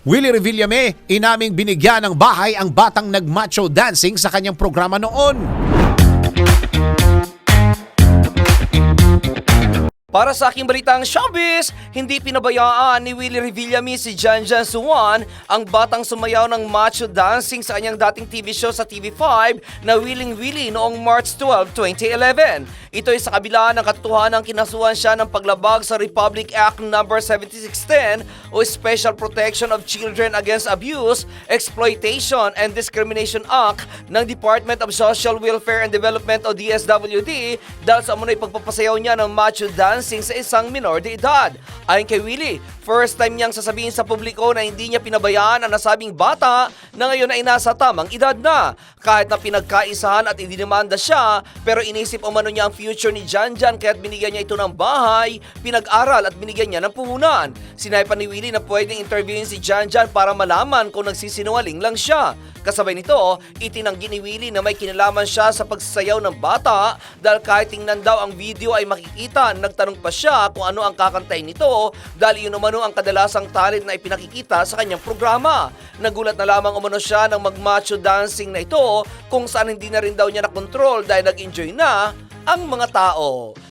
Willie Revillame, inaming binigyan ng bahay ang batang nag-macho dancing sa kanyang programa noon. Para sa aking balitang showbiz, hindi pinabayaan ni Willie Revillame si Janjan Suwan ang batang sumayaw ng macho dancing sa kanyang dating TV show sa TV5 na Willing Willie noong March 12, 2011. Ito ay sa kabila ng katotohanan kinasuhan siya ng paglabag sa Republic Act No. 7610 o Special Protection of Children Against Abuse, Exploitation and Discrimination Act ng Department of Social Welfare and Development o DSWD dahil sa umunay pagpapasayaw niya ng macho dancing sa isang minor de edad. Ayon kay Willie, first time niyang sasabihin sa publiko na hindi niya pinabayaan ang nasabing bata na ngayon ay nasa tamang edad na. Kahit na pinagkaisahan at idinimanda siya, pero inisip umano niya ang future ni Janjan kaya't binigyan niya ito ng bahay, pinag-aral at binigyan niya ng puhunan. Sinabi pa ni Willie na pwedeng interviewin si Janjan para malaman kung nagsisinungaling lang siya. Kasabay nito, itinanggi ni Willie na may kinalaman siya sa pagsasayaw ng bata dahil kahit tingnan daw ang video ay makikita, nagtanong pa siya kung ano ang kakantayin nito dahil yun umano ang kadalasang talent na ipinakikita sa kanyang programa. Nagulat na lamang umano siya ng magmacho dancing na ito kung saan hindi na rin daw niya nakontrol dahil nag-enjoy na ang mga tao.